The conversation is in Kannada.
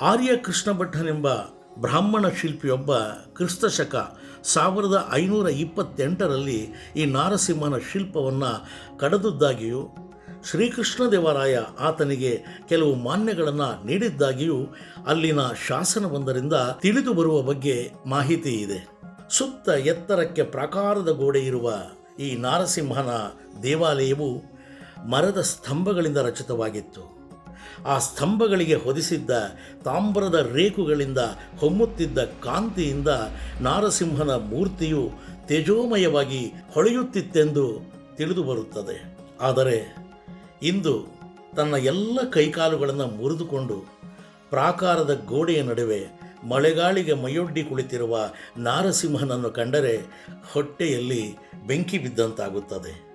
ಆರ್ಯ ಕೃಷ್ಣ ಭಟ್ಟನೆಂಬ ಬ್ರಾಹ್ಮಣ ಶಿಲ್ಪಿಯೊಬ್ಬ ಕ್ರಿಸ್ತಶಕ ಸಾವಿರದ ಐನೂರ ಇಪ್ಪತ್ತೆಂಟರಲ್ಲಿ ಈ ನಾರಸಿಂಹನ ಶಿಲ್ಪವನ್ನು ಕಡದುದ್ದಾಗಿಯೂ ಶ್ರೀಕೃಷ್ಣದೇವರಾಯ ಆತನಿಗೆ ಕೆಲವು ಮಾನ್ಯಗಳನ್ನು ನೀಡಿದ್ದಾಗಿಯೂ ಅಲ್ಲಿನ ಶಾಸನವೊಂದರಿಂದ ತಿಳಿದು ಬರುವ ಬಗ್ಗೆ ಮಾಹಿತಿ ಇದೆ. ಸುತ್ತ ಎತ್ತರಕ್ಕೆ ಪ್ರಾಕಾರದ ಗೋಡೆ ಇರುವ ಈ ನಾರಸಿಂಹನ ದೇವಾಲಯವು ಮರದ ಸ್ತಂಭಗಳಿಂದ ರಚಿತವಾಗಿತ್ತು. ಆ ಸ್ತಂಭಗಳಿಗೆ ಹೊದಿಸಿದ್ದ ತಾಮ್ರದ ರೇಖುಗಳಿಂದ ಹೊಮ್ಮುತ್ತಿದ್ದ ಕಾಂತಿಯಿಂದ ನಾರಸಿಂಹನ ಮೂರ್ತಿಯು ತೇಜೋಮಯವಾಗಿ ಹೊಳೆಯುತ್ತಿತ್ತೆಂದು ತಿಳಿದು ಬರುತ್ತದೆ. ಆದರೆ ಇಂದು ತನ್ನ ಎಲ್ಲ ಕೈಕಾಲುಗಳನ್ನು ಮುರಿದುಕೊಂಡು ಪ್ರಾಕಾರದ ಗೋಡೆಯ ನಡುವೆ ಮಳೆಗಾಳಿಗೆ ಮೈಯೊಡ್ಡಿ ಕುಳಿತಿರುವ ನಾರಸಿಂಹನನ್ನು ಕಂಡರೆ ಹೊಟ್ಟೆಯಲ್ಲಿ ಬೆಂಕಿ ಬಿದ್ದಂತಾಗುತ್ತದೆ.